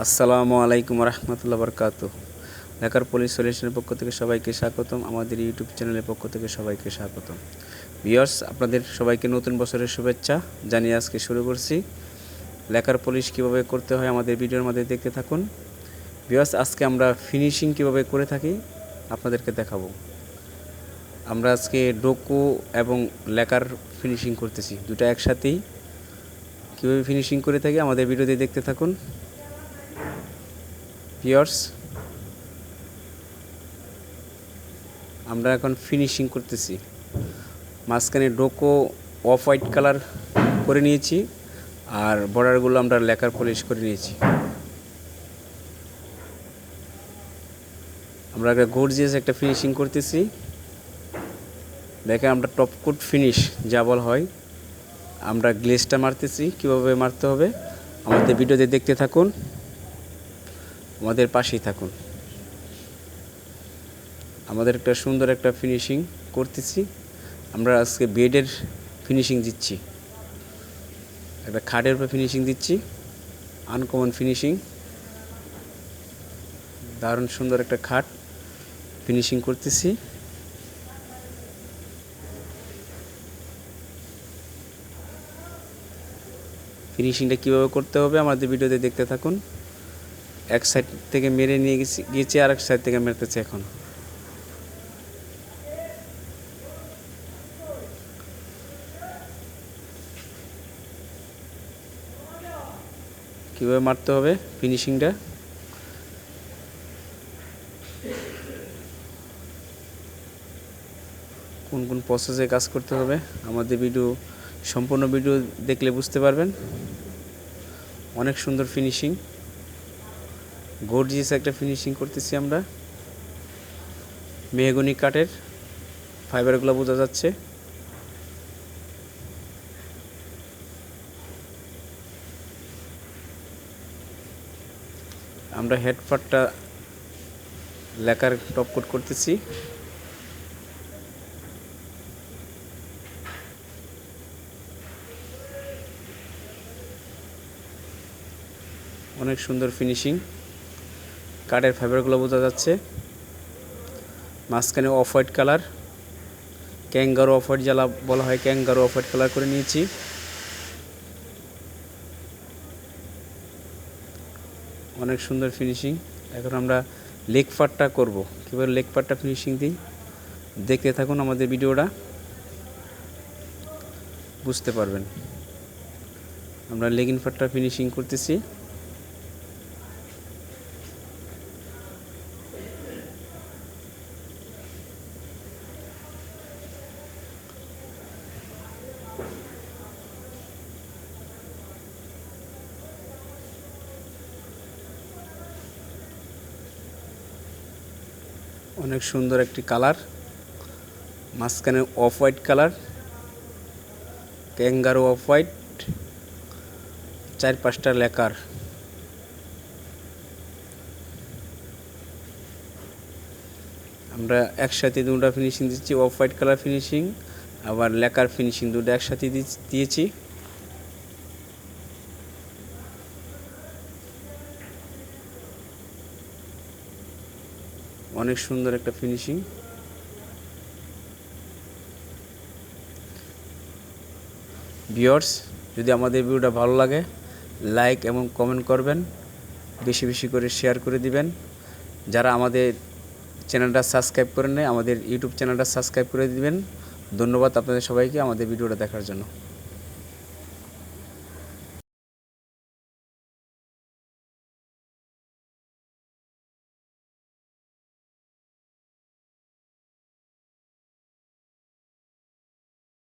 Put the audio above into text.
আসসালামু আলাইকুম রহমতুল্লাহ বরকাত ঢাকার পুলিশ সলিউশনের পক্ষ থেকে সবাইকে স্বাগতম, আমাদের ইউটিউব চ্যানেলের পক্ষ থেকে সবাইকে স্বাগতম। ভিউয়ার্স, আপনাদের সবাইকে নতুন বছরের শুভেচ্ছা জানিয়ে আজকে শুরু করছি। লেখার পুলিশ কীভাবে করতে হয় আমাদের ভিডিওর মধ্যে দেখতে থাকুন। ভিউয়ার্স, আজকে আমরা ফিনিশিং কীভাবে করে থাকি আপনাদেরকে দেখাবো। আমরা আজকে ডোকো এবং লেখার ফিনিশিং করতেছি, দুটো একসাথেই। কীভাবে ফিনিশিং করে থাকি আমাদের ভিডিওতে দেখতে থাকুন। পিয়ার্স আমরা এখন ফিনিশিং করতেছি। মাঝখানে ডোকো অফ হোয়াইট কালার করে নিয়েছি আর বর্ডারগুলো আমরা লেকার পলিশ করে নিয়েছি। আমরা একটা গর্জিয়াস একটা ফিনিশিং করতেছি। দেখে আমরা টপ কোট ফিনিশ যা বল হয়, আমরা গ্লেসটা মারতেছি। কীভাবে মারতে হবে? আমাদের ভিডিওতে দেখতে থাকুন। আমাদের পাশেই থাকুন। আমাদের একটা সুন্দর একটা ফিনিশিং করতেছি। আমরা আজকে বেডের ফিনিশিং দিচ্ছি। একটা খাটের উপর ফিনিশিং দিচ্ছি। আনকমন ফিনিশিং দারুণ সুন্দর একটা খাট ফিনিশিং করতেছি। ফিনিশিংটা কীভাবে করতে হবে আমাদের ভিডিওতে দেখতে থাকুন। এক সাইড থেকে মেরে নিয়ে গেছি, গিয়েছি আর এক সাইড থেকে মেরতেছে এখন। কীভাবে মারতে হবে ফিনিশিংটা কোন কোন প্রসেসে কাজ করতে হবে? আমাদের ভিডিও সম্পূর্ণ ভিডিও দেখলে বুঝতে পারবেন। অনেক সুন্দর ফিনিশিং গর্জিয়াস একটা ফিনিশিং করতেছি আমরা। মেহগনি কাঠের ফাইবারগুলো বোঝা যাচ্ছে। আমরা হেডপারটা লেকার টপ কোট করতেছি। অনেক সুন্দর ফিনিশিং কাঠের ফাইবারগুলো বোঝা যাচ্ছে। মাঝখানে off white colour kangaroo off white জ্বালা বলা হয় ক্যাঙ্গারো অফ হোয়াইট কালার করে নিয়েছি। অনেক সুন্দর ফিনিশিং এখন আমরা লেগ পার্টটা করব। কীভাবে লেগ পার্টটা ফিনিশিং দিই? দেখতে থাকুন আমাদের ভিডিওটা। বুঝতে পারবেন। আমরা লেগিং পার্টটা ফিনিশিং করতেছি। অনেক সুন্দর একটি কালার, মাঝখানে off white colour kangaroo off white চার পাঁচটা লেকার। আমরা একসাথে দুটা ফিনিশিং দিচ্ছি অফ হোয়াইট কালার ফিনিশিং আবার লেকার ফিনিশিং দুটো একসাথে দিয়েছি। অনেক সুন্দর একটা ফিনিশিং ভিওর্স যদি আমাদের ভিডিওটা ভালো লাগে লাইক এবং কমেন্ট করবেন। বেশি বেশি করে শেয়ার করে দিবেন। যারা আমাদের চ্যানেলটা সাবস্ক্রাইব করে নেয় আমাদের ইউটিউব চ্যানেলটা সাবস্ক্রাইব করে দিবেন। ধন্যবাদ আপনাদের সবাইকে আমাদের ভিডিওটা দেখার জন্য।